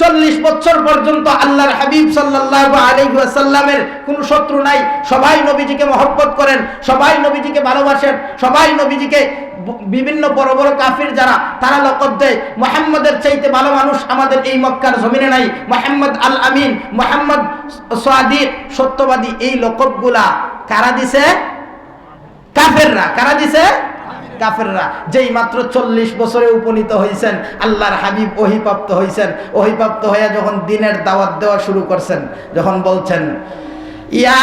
চল্লিশ বছর পর্যন্ত আল্লাহর হাবিব সাল্লাল্লাহু আলাইহি ওয়াসাল্লামের কোনো শত্রু নাই। সবাই নবীজিকে মহব্বত করেন, সবাই নবীজিকে ভালোবাসেন, সবাই নবীজিকে বিভিন্ন বড় বড় কাফির যারা, তারা লকব দেয়। মোহাম্মদের চাইতে ভালো মানুষ আমাদের এই মক্কার জমিনে নাই। মোহাম্মদ আল আমিন মোহাম্মদ সাদিক, সত্যবাদী এই লকবগুলা কারা দিছে? কাফেররা। কারা দিছে? কাফেররা যেই মাত্র চল্লিশ বছরে উপনীত হয়েছেন আল্লাহর হাবিব অহিপ্রাপ্ত হয়েছেন অহিপ্রাপ্ত হয়ে যখন দিনের দাওয়াত দেওয়া শুরু করছেন, যখন বলছেন, ইয়া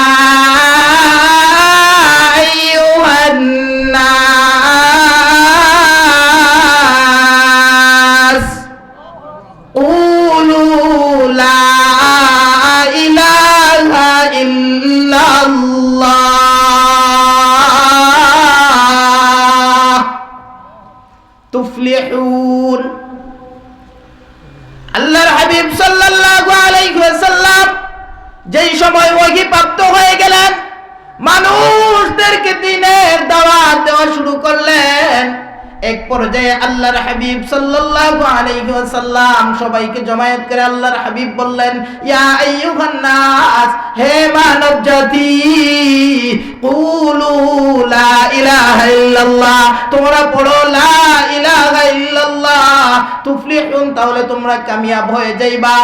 ওয়াসাল্লাম সবাইকে জমায়েত করে আল্লাহর হাবিব বললেন, ইয়া আইয়ুহান নাস হে মানব জাতি, কুলু লা ইলাহা ইল্লাল্লাহ, তোমরা পড়ো লা তুফলিহুন, তাহলে তোমরা কামিয়াব হয়ে যাইবা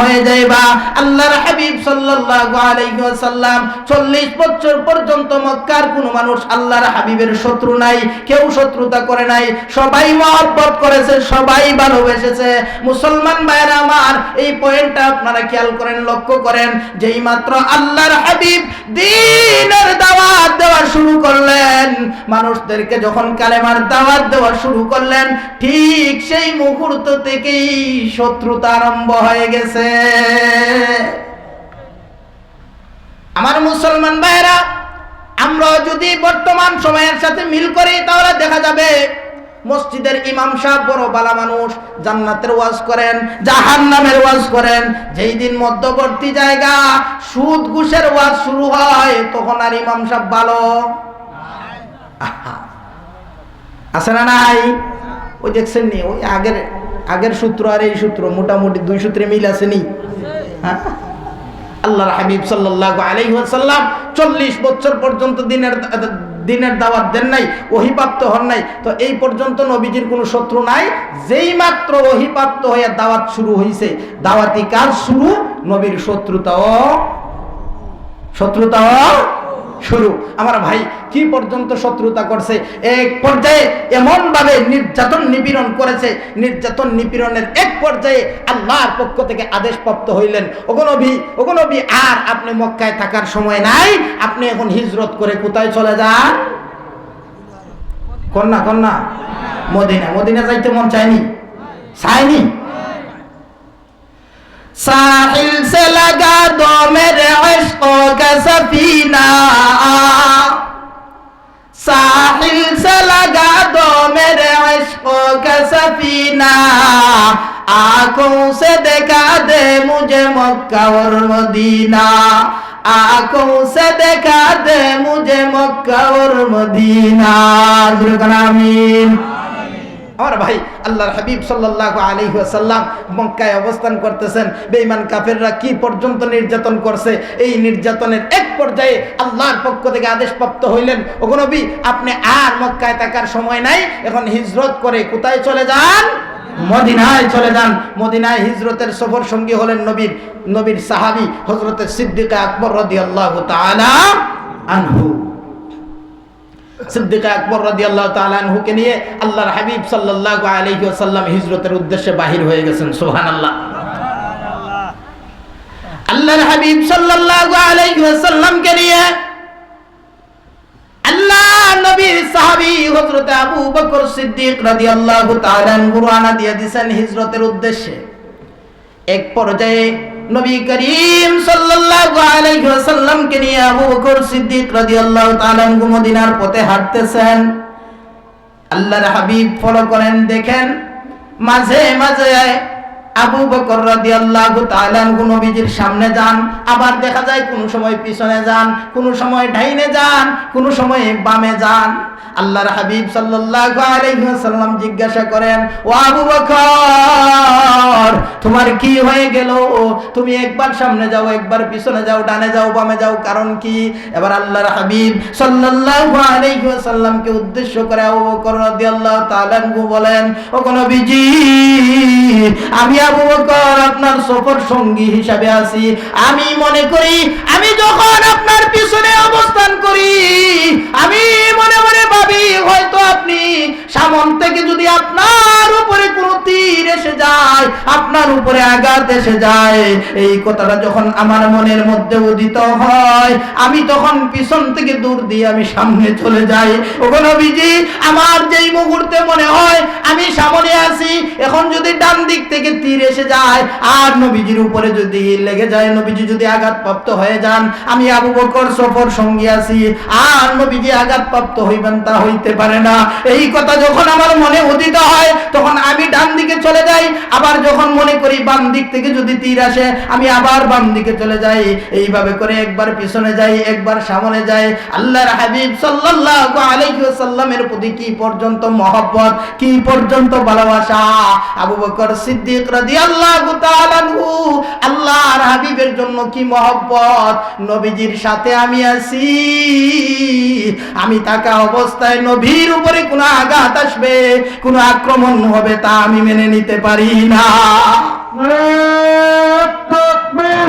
হয়ে যাইবা। আল্লাহর হাবিব সাল্লাল্লাহু আলাইহি ওয়াসাল্লাম 40 বছর পর্যন্ত মক্কার মানুষ আল্লাহর হাবিবের শত্রু নাই, কেউ শত্রুতা করে নাই। সবাই মহব্বত করেছে, সবাই ভালোবেসেছে। মুসলমান ভাইরা আমার, এই পয়েন্টটা আপনারা খেয়াল করেন, লক্ষ্য করেন, যেই মাত্র আল্লাহর হাবিব দিনের দাওয়াত দেওয়া শুরু করলেন, মানুষদেরকে যখন কালেমার দাওয়াত দেওয়া শুরু করলেন, ঠিক সেই মুহূর্ত থেকেই শত্রুতা আরম্ভ হয়ে গেছে। আমার মুসলমান ভাইরা আমরা যদি বর্তমান সময়ের সাথে মিল করি, তাহলে দেখা যাবে মসজিদের ইমাম সাহেব বড় বালা মানুষ, জান্নাতের ওয়াজ করেন, জাহান্নামের ওয়াজ করেন। যেই দিন মধ্যবর্তী জায়গা সুদ ঘুষের ওয়াজ শুরু হয়, তখন আর ইমাম সাহেব ভালো। আছে না নাই? ওই দেখছেন নি, ওই আগের আগের সূত্র আর এই সূত্র, মোটামুটি দুই সূত্রে মিল আছে নি? হ্যাঁ? আল্লাহর হাবিব সাল্লাল্লাহু আলাইহি ওয়াসাল্লাম 40 বছর পর্যন্ত দিনের দিনের দাওয়াত দেন নাই ওহিপ্রাপ্ত হন নাই। তো এই পর্যন্ত নবীজির কোনো শত্রু নাই, যেই মাত্র ওহিপ্রাপ্ত হয়ে দাওয়াত শুরু হয়েছে দাওয়াতি কাজ শুরু নবীর শত্রুতাও শত্রুতাও শুরু। আমার ভাই কি পর্যন্ত শত্রুতা করছে? এক পর্যায়ে এমন ভাবে নির্যাতন নিপীড়ন করেছে। নির্যাতন নিপীড়নের এক পর্যায়ে আল্লাহর পক্ষ থেকে আদেশ প্রাপ্ত হইলেন ওগনবী ওগনবী আর আপনি মক্কায় থাকার সময় নাই। আপনি এখন হিজরত করে কোথায় চলে যান? কন্যা কন্যা। মদিনা। মদিনা যাইতে মন চায়নি? চায়নি? साहिल से लगा दो मेरे इश्कों का सफीना साहिल से लगा दो मेरे इश्कों का सफीना आंखों से देखा दे मुझे मक्का और मदीना आंखों से देखा दे मुझे मक्का और मदीना आमीन আমার ভাই আল্লাহর হাবিব সাল্লাল্লাহু আলাইহি ওয়াসাল্লাম মক্কায় অবস্থান করতেছেন। বেঈমান কাফেররা কি পর্যন্ত নির্যাতন করছে? এই নির্যাতনের এক পর্যায়ে আল্লাহর পক্ষ থেকে আদেশপ্রাপ্ত হইলেন, ওগো নবী, আপনি আর মক্কায় থাকার সময় নাই, এখন হিজরত করে কোথায় চলে যান? মদিনায় চলে যান। মদিনায় হিজরতের সফর সঙ্গী হলেন নবীর নবীর সাহাবি হজরতের সিদ্দিকা আকবর রাদিয়াল্লাহু তাআলা আনহু। সিদ্দিক আকবর রাদিয়াল্লাহু তাআলা আনহুকে নিয়ে আল্লাহর হাবিব সাল্লাল্লাহু আলাইহি ওয়াসাল্লাম হিজরতের উদ্দেশ্যে বাহির হয়ে গেছেন, সুবহানাল্লাহ। আল্লাহর হাবিব আলাইহি ওয়াসাল্লামকে নিয়ে আল্লাহ হিজরতের উদ্দেশ্যে। এক পর্যায়ে নবী করিম সাল্লাল্লাহু আলাইহি ওয়াসাল্লামকে নিয়ে আবু বকর সিদ্দিক রাদিয়াল্লাহু তাআলা মদিনার পথে হাঁটতেছেন। আল্লাহর হাবিব ফলো করেন, দেখেন মাঝে মাঝে আবু বকর রাদিয়াল্লাহু তাআলা নবীজির সামনে যান, আবার দেখা যায় কোন সময় পিছনে যান, কোন সময় ডাইনে যান, কোন সময় বামে যান। আল্লাহর হাবিব সাল্লাল্লাহু আলাইহি ওয়াসাল্লাম জিজ্ঞাসা করেন, ও আবু বকর, তোমার কি হয়ে গেল? তুমি একবার সামনে যাও, একবার পিছনে যাও, ডানে যাও, বামে যাও, কারণ কি? এবার আল্লাহর হাবিব সাল্লাল্লাহু আলাইহি ওয়াসাল্লামকে উদ্দেশ্য করে আবু বকর রাদিয়াল্লাহু তাআলা বলেন, ও কোন নবীজি, আমি আবু বকর আপনার সফর সঙ্গী হিসাবে আছি। আমি মনে করি, আমি যখন আপনার পিছনে অবস্থান করি, আমি মনে মনে ভাবি হয়তো আপনি সামন থেকে আপনার উপরে আঘাত এসে যায়। এই কথাটা যখন আমার মনের মধ্যে উদিত হয়, আমি তখন পিছন থেকে দূর দিয়ে আমি সামনে চলে যাই। ওগো নবীজি, আমার যেই মুহূর্তে মনে হয়, আমি সামনে আছি, এখন যদি ডান দিক থেকে তীর এসে যায়, আর নবীজির উপরে যদি লেগে যায়, নবীজি যদি আঘাতপ্রাপ্ত হয়ে যান, আমি আবু বকর সফর সঙ্গী আছি, আর নবীজি আঘাতপ্রাপ্ত হইবেন তা হইতে পারে না। এই কথা যখন আমার মনে উদিত হয়, তখন আমি ডান দিকে চলে যাই, আবার যখন মনে করি বাম দিক থেকে যদি তীর আসে, আমি আবার বাম দিকে চলে যাই। এইভাবে করে একবার পিছনে যাই, একবার সামনে যাই। আল্লাহর হাবিব সাল্লাল্লাহু আলাইহি ওয়াসাল্লামের প্রতি কি পর্যন্ত মহব্বত, কি পর্যন্ত ভালোবাসা? আবু বকর সিদ্দিক রাদিয়াল্লাহু তাআলা আনহু, আল্লাহর হাবিবের জন্য কি মহব্বত? নবীজির সাথে আমি আছি। আমি থাকা অবস্থায় নবীর উপরে কোনো আঘাত আসবে, কোনো আক্রমণ হবে তা আমি মেনে নিতে পারি না। Takbir.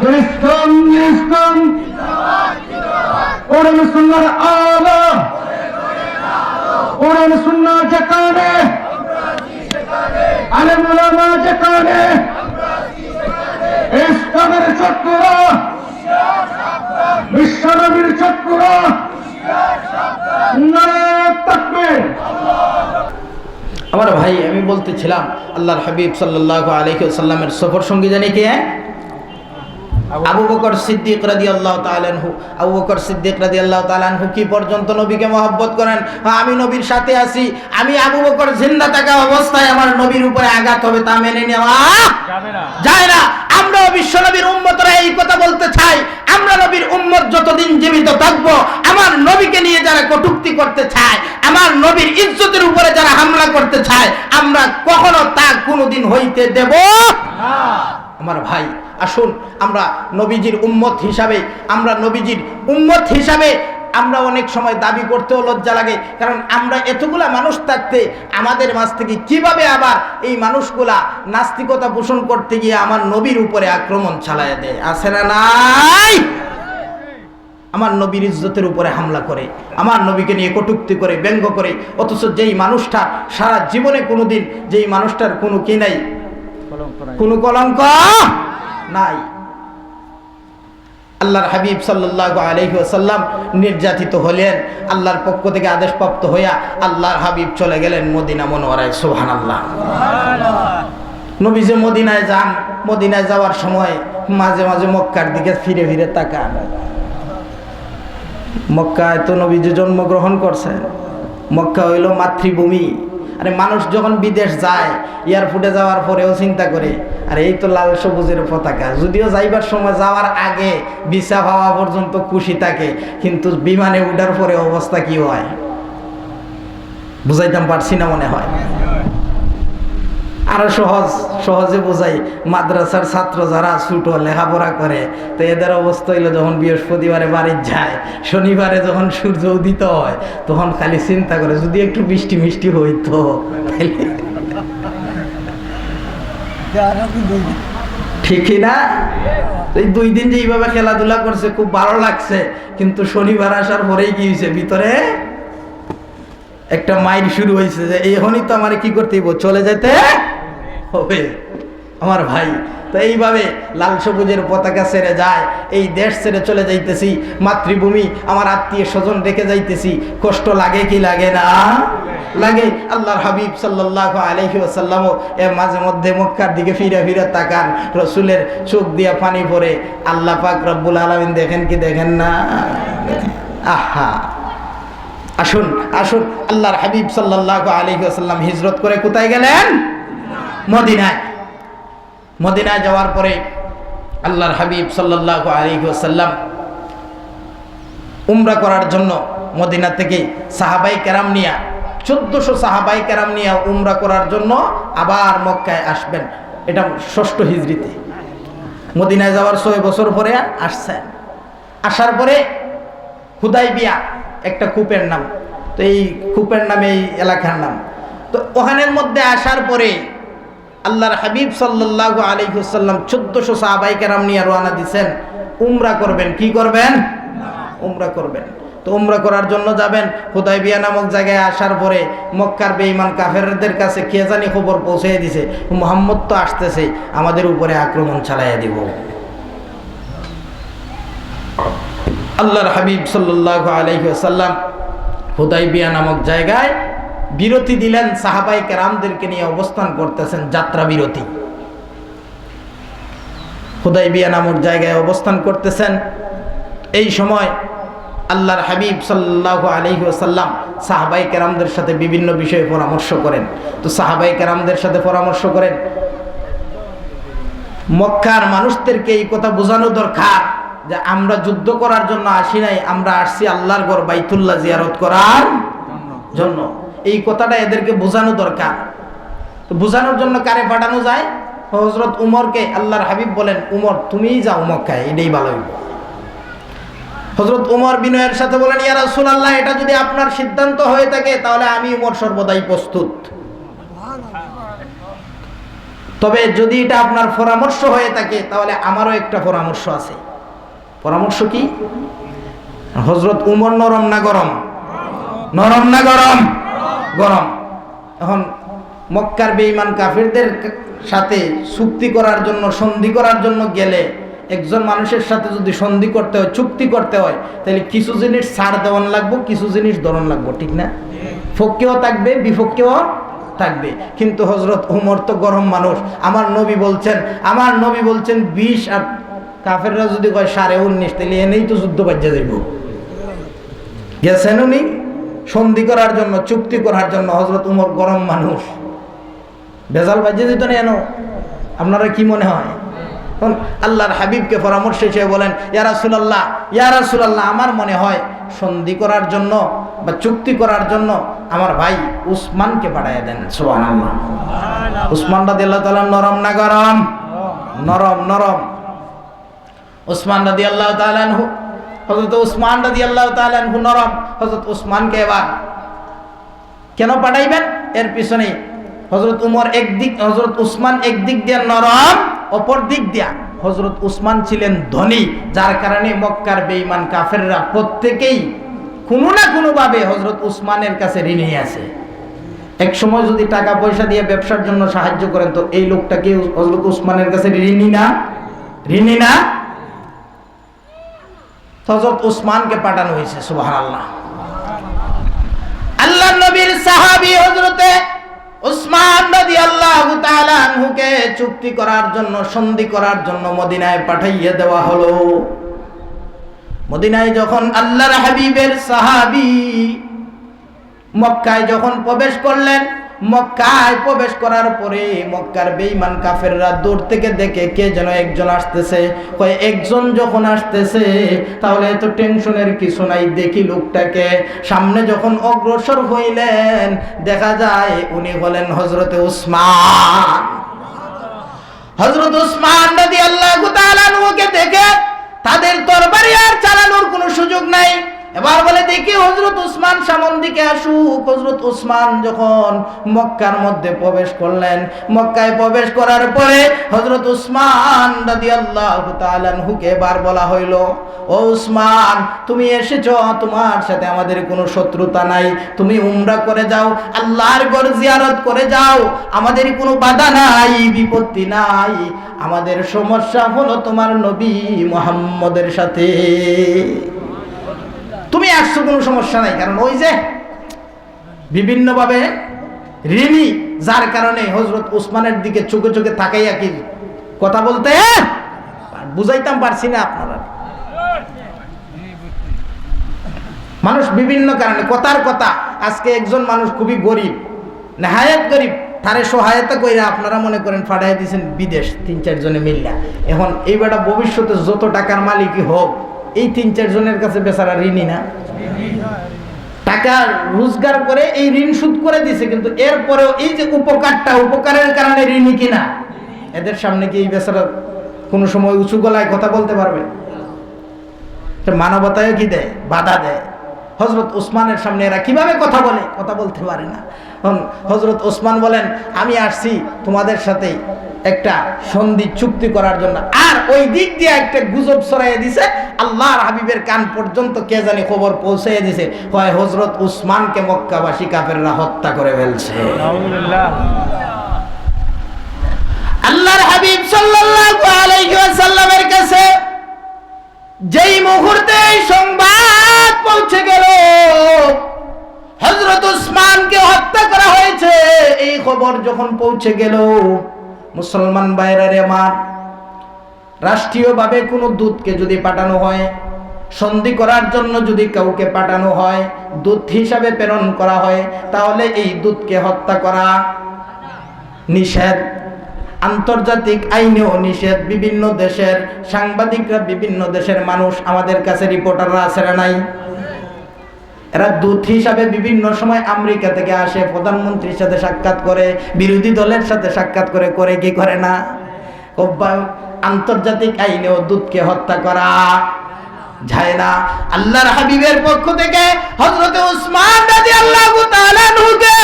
Gülistan, Gülistan. Oranı sunnar ağla. Oranı sunnar cekane. আমার ভাই আমি বলতেছিলাম আল্লাহর হাবিব সাল্লাল্লাহু আলাইহি ওয়াসাল্লামের সফর সঙ্গী জানি কে? আবু বকর সিদ্দিক রাদিয়াল্লাহু তাআলা আনহু। আবু বকর সিদ্দিক রাদিয়াল্লাহু তাআলা আনহু কি পর্যন্ত নবীকে মহব্বত করেন? আমি নবীর সাথে আছি। আমি আবু বকর জিন্দা থাকা অবস্থায় আমার নবীর উপরে আঘাত হবে তা মেনে নেওয়া যায় না। আমরাও বিশ্ব নবীর উম্মতরা এই কথা বলতে চাই। আমরা নবীর উম্মত যতদিন জীবিত থাকব আমার নবীকে নিয়ে যারা কটুক্তি করতে চায় আমার নবীর ইজ্জতের উপরে যারা হামলা করতে চায়, আমরা কখনো তা কোনোদিন হইতে দেব আমার ভাই, আসুন, আমরা নবীজির উম্মত হিসাবে, আমরা নবীজির উম্মত হিসাবে আমরা অনেক সময় দাবি করতেও লজ্জা লাগে, কারণ আমরা এতগুলা মানুষ থাকতে আমাদের মাঝ থেকে কীভাবে আবার এই মানুষগুলা নাস্তিকতা পোষণ করতে গিয়ে আমার নবীর উপরে আক্রমণ চালায় দেয়? আছে না নাই? আমার নবীর ইজ্জতের উপরে হামলা করে আমার নবীকে নিয়ে কটুক্তি করে ব্যঙ্গ করে অথচ যেই মানুষটা সারা জীবনে কোনোদিন যেই মানুষটার কোনো কি নাই? কোনো কলঙ্ক নাই। আল্লাহর হাবিব সাল্লাল্লাহু আলাইহি ওয়াসাল্লাম নির্যাতিত হলেন আল্লাহর পক্ষ থেকে আদেশপ্রাপ্ত হইয়া আল্লাহর হাবিব চলে গেলেন মদিনা মনোয়ারায় সুবহানাল্লাহ। নবী যে মদিনায় যান মদিনায় যাওয়ার সময় মাঝে মাঝে মক্কার দিকে ফিরে ফিরে তাকান। মক্কায় তো নবীজি জন্মগ্রহণ করছে। মক্কা হইল মাতৃভূমি। আরে মানুষ যখন বিদেশ যায়, এয়ারপোর্টে যাওয়ার পরেও চিন্তা করে, আর এই তো লাল সবুজের পতাকা। যদিও যাইবার সময় যাওয়ার আগে ভিসা পাওয়া পর্যন্ত খুশি থাকে, কিন্তু বিমানে উঠার পরে অবস্থা কি হয়? বুঝাইতাম পারছি না মনে হয়। আরও সহজ, সহজে বোঝাই। মাদ্রাসার ছাত্র যারা ছুটো, লেখাপড়া করে, তো এদের অবস্থা হইল যখন বৃহস্পতিবারে বাড়ির যায়, শনিবারে যখন সূর্য উদিত হয়, তখন খালি চিন্তা করে, যদি একটু বৃষ্টি মিষ্টি হইতো ঠিকই না? এই দুই দিন যে এইভাবে খেলাধুলা করছে, খুব ভালো লাগছে, কিন্তু শনিবার আসার পরেই কি হয়েছে ভিতরে একটা মাইল শুরু হয়েছে যে, এখনই তো আমার কি করতে চলে যেতে হবে। আমার ভাই, তো এইভাবে লাল সবুজের পতাকা ছেড়ে যায়, এই দেশ ছেড়ে চলে যাইতেছি, মাতৃভূমি, আমার আত্মীয় স্বজন রেখে যাইতেছি। কষ্ট লাগে কি লাগে না? লাগে। আল্লাহর হাবিব সাল্লাহ আলহি এ মাঝে মধ্যে মক্কার দিকে ফিরে ফিরে তাকান, রসুলের চোখ দিয়া পানি পড়ে, আল্লাহ পাক রব্বুল আলমিন দেখেন কি দেখেন না? আহা। আসুন আসুন, আল্লাহর হাবিব সাল্লাহ আলহি আসাল্লাম হিজরত করে কোথায় গেলেন? মদিনায়। মদিনায় যাওয়ার পরে আল্লাহর হাবিব সাল্লাহ আলহিহাসাল্লাম উমরা করার জন্য মদিনা থেকে সাহাবাই কেরাম নিয়া, চোদ্দশো সাহাবাই কেরাম নিয়া উমরা করার জন্য আবার মক্কায় আসবেন। এটা ষষ্ঠ হিজড়িতে মদিনায় যাওয়ার ছয় বছর পরে আসছেন আসার পরে হুদাই বিয়া একটা কূপের নাম। তো এই কূপের নামে, এই এলাকার নাম। তো ওখানের মধ্যে আসার পরে আল্লাহর হাবিব সাল্লাহ আলহিহসাল্লাম চোদ্দশো সাহাবাই কেরাম নিয়ে রওনা দিছেন। উমরা করবেন, কি করবেন? উমরা করবেন। তো উমরা করার জন্য যাবেন, হুদাইবিয়া নামক জায়গায় আসার পরে মক্কার বেঈমান কাফেরদের কাছে কে জানি খবর পৌঁছে দিছে। মোহাম্মদ তো আসতেছে, আমাদের উপরে আক্রমণ চালাইয়া দিব। আল্লাহর হাবিব সাল্লাহ আলহিহাসাল্লাম হুদাইবিয়া নামক জায়গায় বিরতি দিলেন সাহাবাই কেরামদেরকে নিয়ে অবস্থান করতেছেন যাত্রা বিরতি। হুদাইবিয়া নামক জায়গায় অবস্থান করতেছেন। এই সময় আল্লাহর হাবিব সাল্লাহ আলহি আসাল্লাম সাহাবাই কেরামদের সাথে বিভিন্ন বিষয়ে পরামর্শ করেন। তো সাহাবাই কেরামদের সাথে পরামর্শ করেন, মক্কার মানুষদেরকে এই কথা বোঝানো দরকার যে আমরা যুদ্ধ করার জন্য আসি নাই, আমরা আসছি আল্লাহর গড় বাইতুল্লাহ জিয়ারত করার জন্য। এই কথাটা এদেরকে বোঝানো দরকার। তো বোঝানোর জন্য কারে পাঠানো যায়? হজরত উমরকে আল্লাহর হাবিব বলেন, উমর, তুমিই যাও মক্কায়, এটাই ভালো হইব। হজরত উমর বিনয়ের সাথে বলেন, ইয়া রাসূলুল্লাহ, এটা যদি আপনার সিদ্ধান্ত হয়ে থাকে, তাহলে আমি উমর সর্বদাই প্রস্তুত। তবে যদি এটা আপনার পরামর্শ হয়ে থাকে, তাহলে আমারও একটা পরামর্শ আছে। পরামর্শ কি? হজরত উমর নরম না গরম? নরম না গরম? গরম। এখন মক্কার বেঈমান কাফিরদের সাথে চুক্তি করার জন্য, সন্ধি করার জন্য গেলে একজন মানুষের সাথে যদি সন্ধি করতে হয়, চুক্তি করতে হয়, তাহলে কিছু জিনিস ছাড় দেওয়ান লাগবো, কিছু জিনিস ধরন লাগবো, ঠিক না? পক্ষেও থাকবে বিপক্ষেও থাকবে। কিন্তু হজরত উমর তো গরম মানুষ। আমার নবী বলছেন, আমার নবী বলছেন, বিশ আর কাফেররা যদি কয় সাড়ে উনিশ, তাহলে এনেই তো যুদ্ধ বাজ্যা যাইব। গেছেন উনি? সন্ধি করার জন্য চুক্তি করার জন্য হজরত উমর গরম মানুষ। বেজাল বাজ্যে যেত না এনো আপনারা কি মনে হয়? তখন আল্লাহর হাবিবকে পরামর্শ হিসেবে বলেন ইয়ারা সুলাল্লাহ ইয়ারা সুলাল্লাহ আমার মনে হয় সন্ধি করার জন্য বা চুক্তি করার জন্য আমার ভাই উসমানকে পাঠাইয়া দেন। সোহান আল্লাহ উসমান রাদি আল্লাহ তালা নরম না গরম? নরম। নরম উসমান রাদি আল্লাহ তালানহু হজরত উসমান রাদি আল্লাহ নরম। হজরত উসমানকে এবার কেন পাঠাইবেন? এর পিছনে হজরত উমর একদিক হজরত উসমান একদিক দিয়ে নরম, অপর দিক দিয়া হজরত উসমান ছিলেন ধনী, যার কারণে মক্কার বেঈমান কাফেররা প্রত্যেকেই কোনো না কোনোভাবে হজরত উসমানের কাছে ঋণী আছে এক সময় যদি টাকা পয়সা দিয়ে ব্যবসার জন্য সাহায্য করেন, তো এই লোকটাকে হজরত উসমানের কাছে ঋণী না? ঋণী না? হজরত উসমানকে পাঠানো হয়েছে সুবাহ আল্লাহ আল্লাহ নবীর সাহাবি হজরতে উসমান রাদিয়াল্লাহু তাআলা আনহুকে চুক্তি করার জন্য, সন্ধি করার জন্য মদিনায় পাঠাইয়ে দেওয়া হলো। মদিনায় যখন আল্লাহর হাবিবের সাহাবি মক্কায় যখন প্রবেশ করলেন মক্কায় প্রবেশ করার পরে মক্কার বেঈমান কাফেররা দূর থেকে দেখে কে যেন একজন আসতেছে। কয়, একজন যখন আসতেছে, তাহলে এত টেনশনের কিছু নাই, দেখি লোকটাকে। সামনে যখন অগ্রসর হইলেন, দেখা যায় উনি হলেন হজরতে উসমান। হজরত উসমান নদী আল্লাহ দেখে তাদের তরবারি আর চালানোর কোনো সুযোগ নাই। এবার বলে দেখি হজরত উসমান সামন দিকে আসুক। হজরত উসমান যখন মক্কার মধ্যে প্রবেশ করলেন, মক্কায় প্রবেশ করার পরে হজরত উসমান রাদি আল্লাহ হুকে বার বলা হইল, ও উসমান, তুমি এসেছ, তোমার সাথে আমাদের কোনো শত্রুতা নাই। তুমি উমরা করে যাও, আল্লাহর গড় জিয়ারত করে যাও। আমাদের কোনো বাধা নাই, বিপত্তি নাই। আমাদের সমস্যা হলো তোমার নবী মোহাম্মদের সাথে। তুমি আসছো, কোনো সমস্যা নাই। কারণ ওই যে বিভিন্নভাবে ঋণী যার কারণে হজরত উসমানের দিকে চোখে চোখে তাকাইয়া কি কথা বলতে? বুঝাইতাম পারছি না আপনারা। মানুষ বিভিন্ন কারণে, কথার কথা। আজকে একজন মানুষ খুবই গরিব, নেহায়ত গরিব, তারে সহায়তা কইরা আপনারা মনে করেন ফাটাই দিয়েছেন বিদেশ, তিন চারজনে মিললা। এখন এই বেটা ভবিষ্যতে যত টাকার মালিকই হোক এই তিন চারজনের কাছে বেচারা ঋণী না। টাকা রোজগার করে এই ঋণ শোধ করে দিছে, কিন্তু এরপরেও এই যে উপকারটা, উপকারের কারণে ঋণী কিনা, এদের সামনে কি এই বেচারা কোনো সময় উঁচু গলায় কথা বলতে পারবে? মানবতায় কি দেয়? বাধা দেয়। হজরত ওসমানের সামনে এরা কীভাবে কথা বলে? কথা বলতে পারে না। হজরত ওসমান বলেন, আমি আসছি তোমাদের সাথে একটা সন্ধি চুক্তি করার জন্য। আর ওই দিক দিয়ে একটা গুজব ছড়াইয়ে দিছে আল্লাহর হাবিবের কান পর্যন্ত কে জানি খবর পৌঁছাইয়ে দিছে। হয় হজরত উসমানকে মক্কাবাসী কাফেররা হত্যা করে ফেলছে। আল্লাহর হাবিব সাল্লাল্লাহু আলাইহি ওয়াসাল্লামের কাছে যেই মুহূর্তে সংবাদ পৌঁছে গেল হযরত উসমানকে হত্যা করা হয়েছে এই খবর যখন পৌঁছে গেল মুসলমান বাইরে আমার, রাষ্ট্রীয়ভাবে কোনো দূতকে যদি পাঠানো হয়, সন্ধি করার জন্য যদি কাউকে পাঠানো হয়, দূত হিসাবে প্রেরণ করা হয়, তাহলে এই দূতকে হত্যা করা নিষেধ। আন্তর্জাতিক আইনেও নিষেধ। বিভিন্ন দেশের সাংবাদিকরা, বিভিন্ন দেশের মানুষ আমাদের কাছে রিপোর্টাররা আছে নাই? এরা দূত হিসাবে বিভিন্ন সময় আমেরিকা থেকে আসে, প্রধানমন্ত্রীর সাথে সাক্ষাৎ করে, বিরোধী দলের সাথে সাক্ষাৎ করে করে কি করে না? আন্তর্জাতিক আইনেও দূতকে হত্যা করা। যায় না। আল্লাহর হাবিবের পক্ষ থেকে হযরতে উসমান রাদিয়াল্লাহু তাআলা নুকে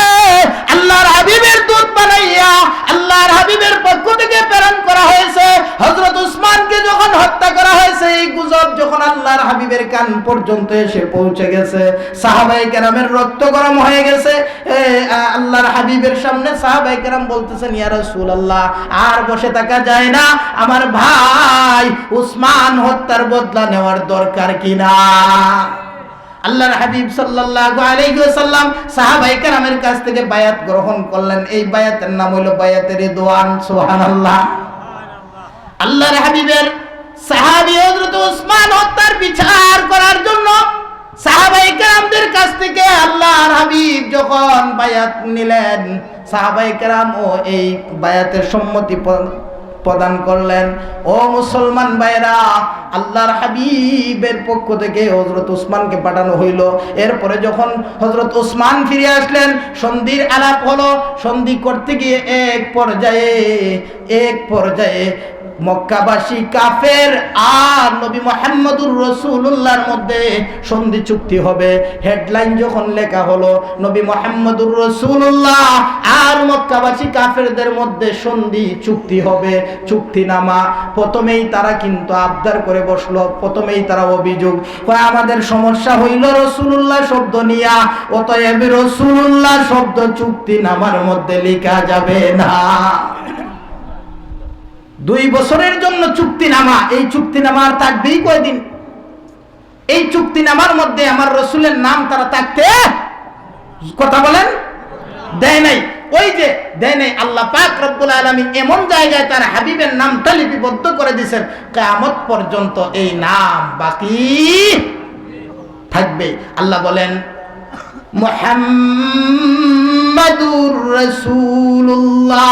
আল্লাহর হাবিবের দূত বানাইয়া আল্লাহর হাবিবের পক্ষ থেকে প্রেরণ করা হয়েছে। হযরত উসমানকে যখন হত্যা করা হয়েছে, এই গুজব যখন আল্লাহর হাবিবের কান পর্যন্ত এসে পৌঁছে গেছে সাহাবাই কেরামের রক্ত গরম হয়ে গেছে। আল্লাহর হাবিবের সামনে সাহাবাই কেরাম বলতেছেন, ইয়া রাসূলুল্লাহ, আর বসে থাকা যায় না। আমার ভাই উসমান হত্যার বদলা নেওয়ার দরকার কিনা? আল্লাহর হাবিব সাল্লাল্লাহু আলাইহি ওয়াসাল্লাম সাহাবায়ে কেরামের কাছ থেকে বায়াত গ্রহণ করলেন। এই বায়াতের নাম হলো বায়াতে রিদওয়ান, সুবহানাল্লাহ। আল্লাহর হাবিবের সাহাবী হযরত ওসমান হত্যার বিচার করার জন্য সাহাবাই কেরামদের কাছ থেকে আল্লাহর হাবিব যখন বায়াত নিলেন সাহাবাই কেরাম ও এই বায়াতের সম্মতি প্রদান করলেন। ও মুসলমান ভাইরা আল্লাহর হাবিবের পক্ষ থেকে হজরত উসমানকে পাঠানো হইল। এরপরে যখন হজরত উসমান ফিরে আসলেন, সন্ধির আলাপ হলো। সন্ধি করতে গিয়ে এক পর্যায়ে এক পর্যায়ে মক্কাবাসী কাফের আর নবী মোহাম্মদুর রসুল্লাহর মধ্যে সন্ধি চুক্তি হবে। হেডলাইন যখন লেখা হলো, নবী মোহাম্মদুর রসুল্লাহ আর মক্কাবাসী কাফেরদের মধ্যে সন্ধি চুক্তি হবে, চুক্তিনামা। প্রথমেই তারা কিন্তু আবদার করে বসল, প্রথমেই তারা অভিযোগ আমাদের সমস্যা হইল রসুল্লাহ শব্দ নিয়া, অতএব রসুল্লাহ শব্দ চুক্তিনামার মধ্যে লেখা যাবে না। দুই বছরের জন্য চুক্তিনামা। এই চুক্তিনামা আর থাকবেই কয়দিন? এই চুক্তিনামার মধ্যে আমার রসুলের নাম তারা থাকতে কথা বলেন? দেয় নাই। ওই যে দেয় নাই, আল্লাহ পাক রব্বুল আলামিন এমন জায়গায় তার হাবিবের নামটা লিপিবদ্ধ করে দিয়েছেন, কিয়ামত পর্যন্ত এই নাম বাকি থাকবে। আল্লাহ বলেন, মুহাম্মাদুর রাসূলুল্লাহ।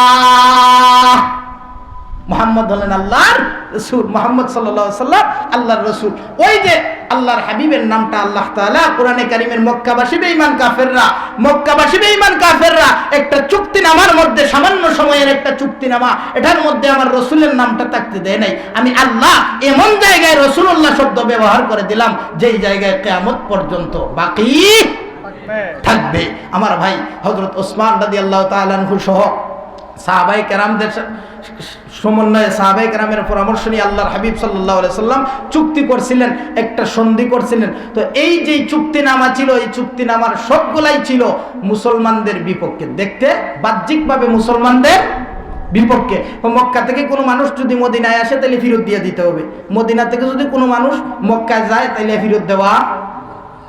মোহাম্মদ হলেন আল্লাহর রসুল মোহাম্মদ সাল্লাহ সাল্লাম আল্লাহর রসুল। ওই যে আল্লাহর হাবিবের নামটা আল্লাহ তাআলা কোরআনে কারিমের মক্কাবাসী বেঈমান কাফেররা মক্কাবাসী বেঈমান কাফেররা একটা চুক্তিনামার মধ্যে সামান্য সময়ের একটা চুক্তিনামা এটার মধ্যে আমার রসুলের নামটা থাকতে দেয় নাই। আমি আল্লাহ এমন জায়গায় রসুল্লাহ শব্দ ব্যবহার করে দিলাম যেই জায়গায় কেয়ামত পর্যন্ত বাকি থাকবে। আমার ভাই হজরত ওসমান রাদি আল্লাহ তালু সহ সাহাবাই কেরামদের সমন্বয়ে, সাহাবাই কেরামের পরামর্শ নিয়ে আল্লাহর হাবিব সাল্লাহ সাল্লাম চুক্তি করছিলেন, একটা সন্ধি করছিলেন। তো এই যে চুক্তিনামা ছিল, এই চুক্তিনামার সবগুলাই ছিল মুসলমানদের বিপক্ষে। দেখতে বাহ্যিকভাবে মুসলমানদের বিপক্ষে। মক্কা থেকে কোনো মানুষ যদি মদিনায় আসে, তাহলে ফেরত দিয়ে দিতে হবে। মদিনা থেকে যদি কোনো মানুষ মক্কায় যায়, তাহলে ফেরত দেওয়া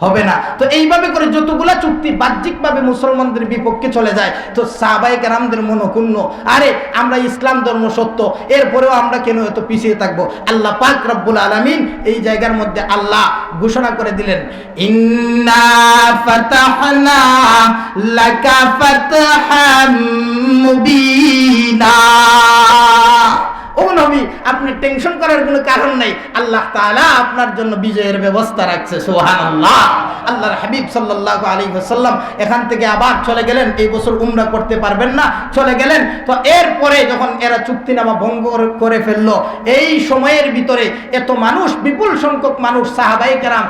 হবে না। তো এইভাবে করে যতগুলা চুক্তি বাহ্যিকভাবে মুসলমানদের বিপক্ষে চলে যায়, তো সাহাবাই কেরামদের মনকুণ্য, আরে আমরা ইসলাম ধর্ম সত্য, এরপরেও আমরা কেন এত পিছিয়ে থাকব? আল্লাহ পাক রব্বুল আলামিন এই জায়গার মধ্যে আল্লাহ ঘোষণা করে দিলেন, ইন্না ও নবী, আপনি টেনশন করার কোনো কারণ নাই। আল্লাহ তাআলা আপনার জন্য বিজয়ের ব্যবস্থা রাখছে, সুবহানাল্লাহ। আল্লাহর হাবিব সাল্লাল্লাহু আলাইহি ওয়াসাল্লাম এখান থেকে আবার চলে গেলেন, এই বছর উমরা করতে পারবেন না, চলে গেলেন। তো এরপরে যখন এরা চুক্তিনামা ভঙ্গ করে- ফেলল, এই সময়ের ভিতরে এত মানুষ, বিপুল সংখ্যক মানুষ সাহাবাই কেরাম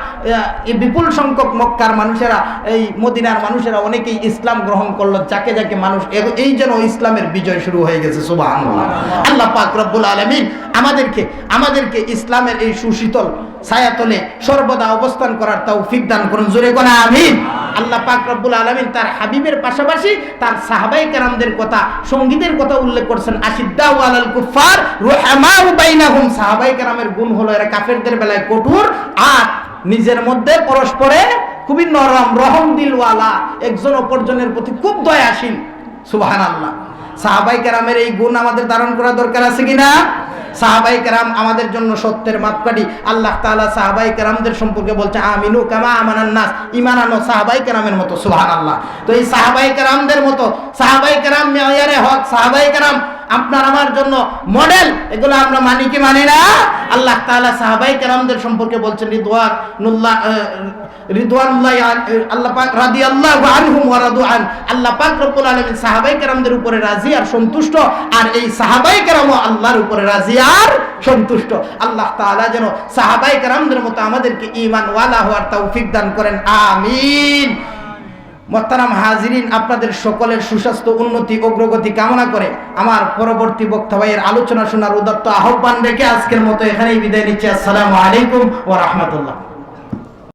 এই বিপুল সংখ্যক মক্কার মানুষেরা, এই মদিনার মানুষেরা অনেকেই ইসলাম গ্রহণ করল, যাকে যাকে মানুষ এই যেন ইসলামের বিজয় শুরু হয়ে গেছে, সুবহানাল্লাহ। আল্লাহ পাক রব্বুল আলামিন আমাদেরকে আমাদেরকে ইসলামের এই সুশীতল ছায়াতলে সর্বদা অবস্থান করার তৌফিক দান করুন। জোরে কোন আমিন। আল্লাহ পাক রব্বুল আলামিন তার হাবিবের পাশাপাশি তার সাহাবাই কেরামদের কথা, সঙ্গীদের কথা উল্লেখ করছেন। আশিদ্দাউ আলাল কুফার রুহামাউ সাহাবাই কেরামের গুণ হলো এরা কাফেরদের বেলায় কঠোর, আর নিজের মধ্যে পরস্পরে খুবই নরম, রহম দিলওয়ালা, একজন অপরজনের প্রতি খুব দয়াশীল। সুবহানাল্লাহ। সাহাবাই কেরামের এই গুণ আমাদের ধারণ করা দরকার আছে কিনা? সাহাবাই কেরাম আমাদের জন্য সত্যের মাপকাঠি। আল্লাহ তাআলা সাহাবাই কেরামদের সম্পর্কে বলছে, আমিনু কামা আমানান নাস। ইমান সাহাবাই কেরামের মতো, সুবহানাল্লাহ। তো এই সাহাবাই কেরামদের মতো, সাহাবাই কেরাম মেয়ারে হক, সাহাবাই কেরাম আপনার আমার জন্য মডেল। এগুলো আমরা মানি কি মানি না? আল্লাহ তাআলা সাহাবাই কেরামদের সম্পর্কে বলছেন, রিদওয়ান নুল্লাহ আল্লাহ আল্লাহ আলামিন সাহাবাই কেরামদের উপরে আর সন্তুষ্ট, আর এই সাহাবাই আল্লাহর উপরে সন্তুষ্ট। আল্লাহ যেন সাহাবাই মতো আমাদেরকে ঈমান হওয়ার তৌফিক দান করেন। আমিন। মোহতারাম হাজিরিন আপনাদের সকলের সুস্বাস্থ্য, উন্নতি, অগ্রগতি কামনা করে আমার পরবর্তী বক্তব্যের আলোচনা শোনার উদাত্ত আহ্বান রেখে আজকের মতো এখানেই বিদায় নিচ্ছি। আসসালামু আলাইকুম ও রাহমাতুল্লাহ।